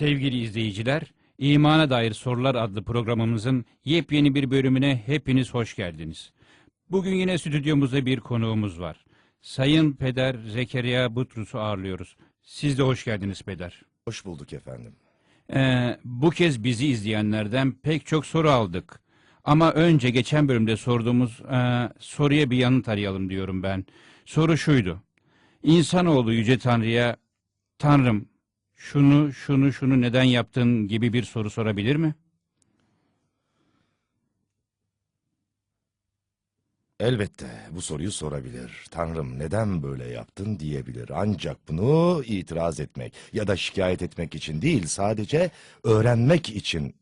Sevgili izleyiciler, İmana Dair Sorular adlı programımızın yepyeni bir bölümüne hepiniz hoş geldiniz. Bugün yine stüdyomuzda bir konuğumuz var. Sayın Peder Zekeriya Butrus'u ağırlıyoruz. Siz de hoş geldiniz Peder. Hoş bulduk efendim. Ee, bu kez bizi izleyenlerden pek çok soru aldık. Ama önce geçen bölümde sorduğumuz e, soruya bir yanıt arayalım diyorum ben. Soru şuydu. İnsanoğlu Yüce Tanrı'ya Tanrım şunu şunu şunu neden yaptın gibi bir soru sorabilir mi? Elbette bu soruyu sorabilir. Tanrım neden böyle yaptın diyebilir. Ancak bunu itiraz etmek ya da şikayet etmek için değil sadece öğrenmek için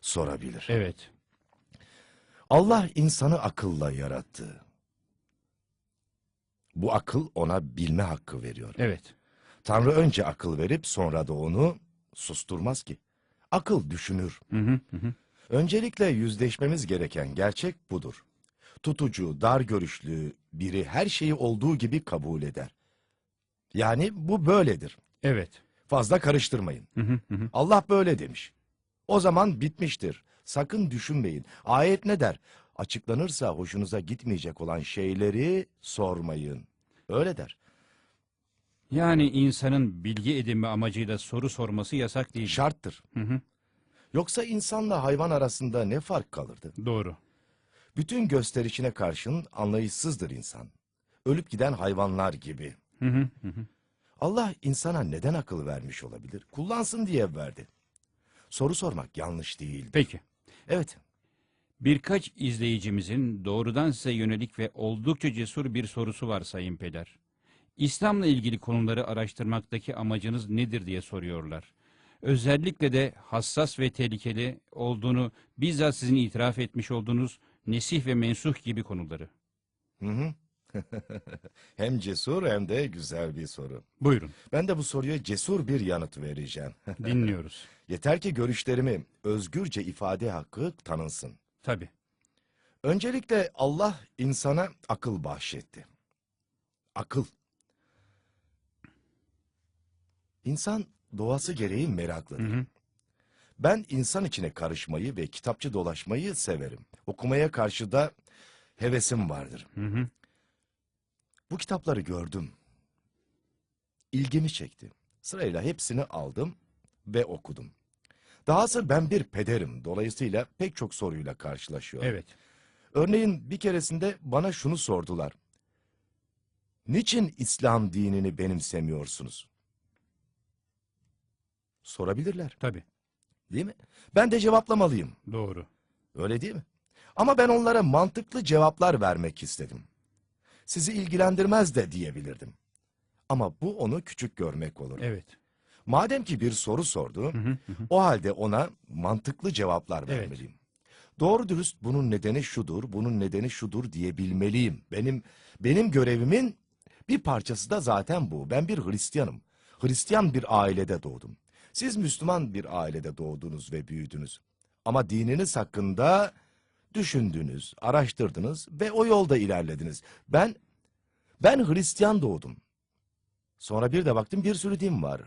sorabilir. Evet. Allah insanı akılla yarattı. Bu akıl ona bilme hakkı veriyor. Evet. Tanrı önce akıl verip sonra da onu susturmaz ki. Akıl düşünür. Hı hı, hı. Öncelikle yüzleşmemiz gereken gerçek budur. Tutucu, dar görüşlü biri her şeyi olduğu gibi kabul eder. Yani bu böyledir. Evet. Fazla karıştırmayın. Hı, hı hı. Allah böyle demiş. O zaman bitmiştir. Sakın düşünmeyin. Ayet ne der? Açıklanırsa hoşunuza gitmeyecek olan şeyleri sormayın. Öyle der. Yani insanın bilgi edinme amacıyla soru sorması yasak değil. Şarttır. Hı hı. Yoksa insanla hayvan arasında ne fark kalırdı? Doğru. Bütün gösterişine karşın anlayışsızdır insan. Ölüp giden hayvanlar gibi. Hı hı, hı hı. Allah insana neden akıl vermiş olabilir? Kullansın diye verdi. Soru sormak yanlış değil. Peki. Evet, Birkaç izleyicimizin doğrudan size yönelik ve oldukça cesur bir sorusu var Sayın Peder. İslam'la ilgili konuları araştırmaktaki amacınız nedir diye soruyorlar. Özellikle de hassas ve tehlikeli olduğunu bizzat sizin itiraf etmiş olduğunuz nesih ve mensuh gibi konuları. Hı hı. hem cesur hem de güzel bir soru. Buyurun, Ben de bu soruya cesur bir yanıt vereceğim. dinliyoruz. Yeter ki görüşlerimi özgürce ifade hakkı tanınsın. Tabii. Öncelikle Allah insana akıl bahşetti. Akıl. İnsan doğası gereği meraklıdır. Hı hı. Ben insan içine karışmayı ve kitapçı dolaşmayı severim. Okumaya karşı da hevesim vardır. Hı hı. Bu kitapları gördüm. İlgimi çekti. Sırayla hepsini aldım ve okudum. Dahası ben bir pederim. Dolayısıyla pek çok soruyla karşılaşıyorum. Evet. Örneğin bir keresinde bana şunu sordular. Niçin İslam dinini benimsemiyorsunuz? Sorabilirler, Tabii. değil mi? Ben de cevaplamalıyım. Doğru. Öyle değil mi? Ama ben onlara mantıklı cevaplar vermek istedim. Sizi ilgilendirmez de diyebilirdim. Ama bu onu küçük görmek olur. Evet. Madem ki bir soru sordu, Hı hı, hı o halde ona mantıklı cevaplar Evet. vermeliyim. Doğru dürüst bunun nedeni şudur, bunun nedeni şudur diyebilmeliyim. Benim benim görevimin bir parçası da zaten bu. Ben bir Hristiyanım. Hristiyan bir ailede doğdum. Siz Müslüman bir ailede doğdunuz ve büyüdünüz. Ama dininiz hakkında düşündünüz, araştırdınız ve o yolda ilerlediniz. Ben ben Hristiyan doğdum. Sonra bir de baktım bir sürü din var.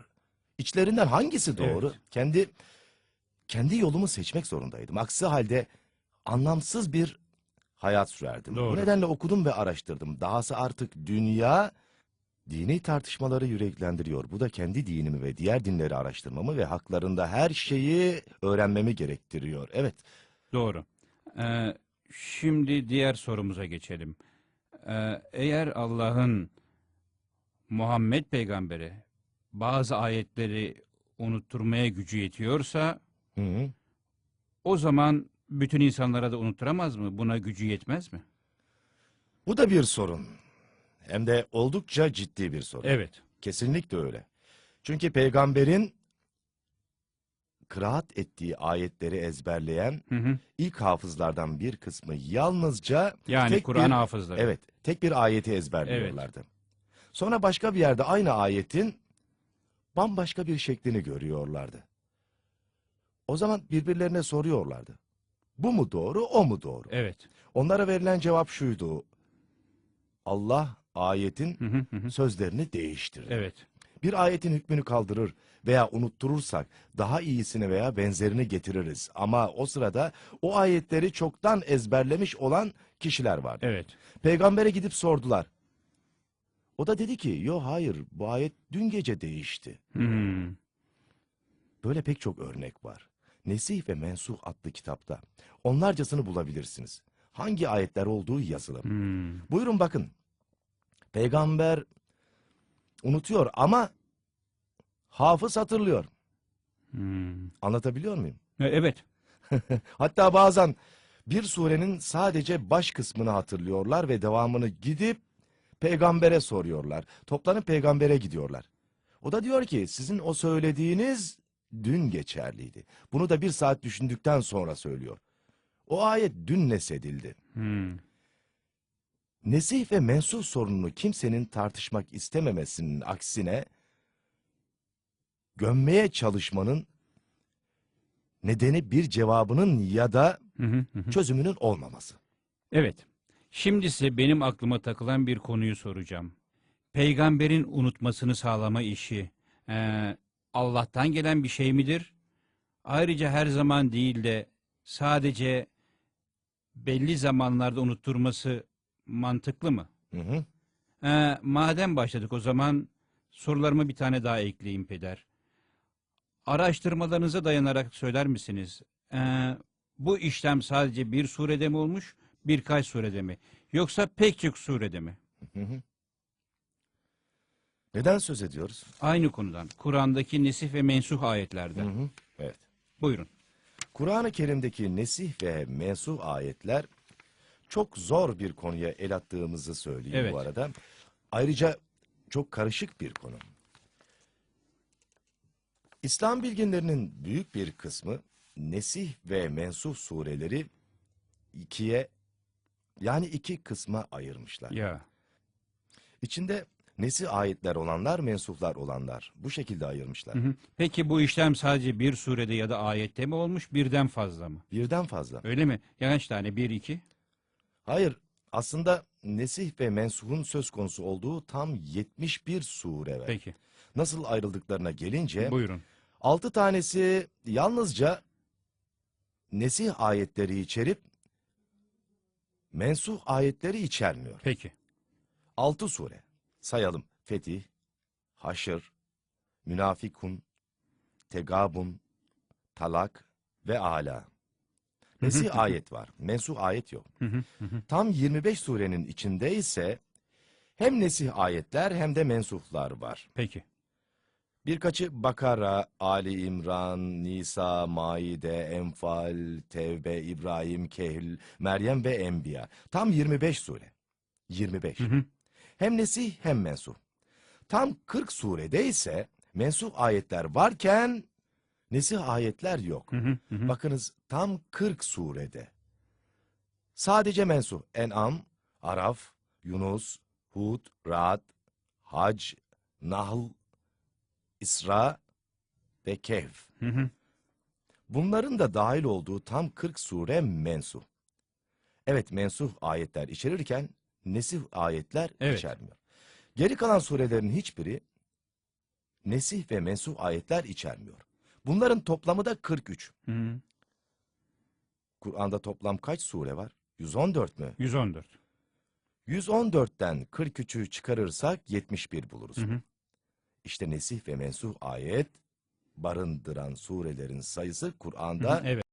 İçlerinden hangisi doğru? Evet. Kendi kendi yolumu seçmek zorundaydım. Aksi halde anlamsız bir hayat sürerdim. Doğru. Bu nedenle okudum ve araştırdım. Dahası artık dünya dini tartışmaları yüreklendiriyor. Bu da kendi dinimi ve diğer dinleri araştırmamı ve haklarında her şeyi öğrenmemi gerektiriyor. Evet. Doğru. Ee, şimdi diğer sorumuza geçelim. Ee, eğer Allah'ın Muhammed peygambere bazı ayetleri unutturmaya gücü yetiyorsa Hı -hı. o zaman bütün insanlara da unutturamaz mı? Buna gücü yetmez mi? Bu da bir sorun. Hem de oldukça ciddi bir sorun. Evet. Kesinlikle öyle. Çünkü peygamberin kıraat ettiği ayetleri ezberleyen Hı hı. ilk hafızlardan bir kısmı yalnızca Yani tek Kur'an bir- hafızları. Evet, tek bir ayeti ezberliyorlardı. Sonra başka bir yerde aynı ayetin bambaşka bir şeklini görüyorlardı. O zaman birbirlerine soruyorlardı. Bu mu doğru, o mu doğru? Evet. Onlara verilen cevap şuydu. Allah ayetin Hı hı hı sözlerini değiştirdi. Evet. Bir ayetin hükmünü kaldırır veya unutturursak daha iyisini veya benzerini getiririz. Ama o sırada o ayetleri çoktan ezberlemiş olan kişiler vardı. Evet. Peygambere gidip sordular. O da dedi ki, yo hayır bu ayet dün gece değişti. Hmm. Böyle pek çok örnek var. Nesih ve Mensuh adlı kitapta. Onlarcasını bulabilirsiniz. Hangi ayetler olduğu yazılı. Hmm. Buyurun bakın. Peygamber unutuyor ama hafız hatırlıyor. Hmm. Anlatabiliyor muyum? E, Evet. Hatta bazen bir surenin sadece baş kısmını hatırlıyorlar ve devamını gidip peygambere soruyorlar. Toplanıp peygambere gidiyorlar. O da diyor ki sizin o söylediğiniz dün geçerliydi. Bunu da bir saat düşündükten sonra söylüyor. O ayet dün nesedildi. Hmm. Nesih ve mensuh sorununu kimsenin tartışmak istememesinin aksine gömmeye çalışmanın nedeni bir cevabının ya da Hı hı hı çözümünün olmaması. Evet. Şimdi ise benim aklıma takılan bir konuyu soracağım. Peygamberin unutmasını sağlama işi eee, Allah'tan gelen bir şey midir? Ayrıca her zaman değil de sadece belli zamanlarda unutturması mantıklı mı? Hı hı. Ee, madem başladık o zaman sorularıma bir tane daha ekleyeyim peder. Araştırmalarınıza dayanarak söyler misiniz? Ee, bu işlem sadece bir surede mi olmuş, birkaç surede mi? Yoksa pek çok surede mi? Hı hı. Neden söz ediyoruz? Aynı konudan. Kur'an'daki nesih ve mensuh ayetlerden. Hı hı. Evet. Buyurun. Kur'an-ı Kerim'deki nesih ve mensuh ayetler çok zor bir konuya el attığımızı söyleyeyim Evet. bu arada. Ayrıca çok karışık bir konu. İslam bilginlerinin büyük bir kısmı nesih ve mensuh sureleri ikiye yani iki kısma ayırmışlar. Ya. İçinde nesih ayetler olanlar, mensuhlar olanlar. Bu şekilde ayırmışlar. Hı hı. Peki bu işlem sadece bir surede ya da ayette mi olmuş, birden fazla mı? Birden fazla. Öyle mi? Ya kaç tane? Bir, iki? Hayır, aslında nesih ve mensuhun söz konusu olduğu tam 71 sure var. Peki. Nasıl ayrıldıklarına gelince, Buyurun. 6 tanesi yalnızca nesih ayetleri içerip, mensuh ayetleri içermiyor. Peki. 6 sure. Sayalım. Fetih, Haşr, Münafikun, Tegabun, Talak ve Ala. Nesih ayet var. Mensuh ayet yok. Tam 25 surenin içinde ise hem nesih ayetler hem de mensuhlar var. Peki. Birkaçı Bakara, Ali İmran, Nisa, Maide, Enfal, Tevbe, İbrahim, Kehl, Meryem ve Enbiya. Tam 25 sure. 25. Hı hı. Hem nesih hem mensuh. Tam 40 surede ise mensuh ayetler varken nesih ayetler yok. Hı, hı hı. Bakınız tam 40 surede. Sadece mensuh. En'am, Araf, Yunus, Hud, Ra'd, Hac, Nahl, İsra ve Kehf. Hı hı. Bunların da dahil olduğu tam 40 sure mensuh. Evet mensuh ayetler içerirken nesih ayetler Evet. içermiyor. Geri kalan surelerin hiçbiri nesih ve mensuh ayetler içermiyor. Bunların toplamı da 43. Hı hı. Kur'an'da toplam kaç sure var? 114 mü? 114. 114'ten 43'ü çıkarırsak 71 buluruz. Hı hı. İşte nesih ve mensuh ayet barındıran surelerin sayısı Hı hı. Kur'an'da Evet.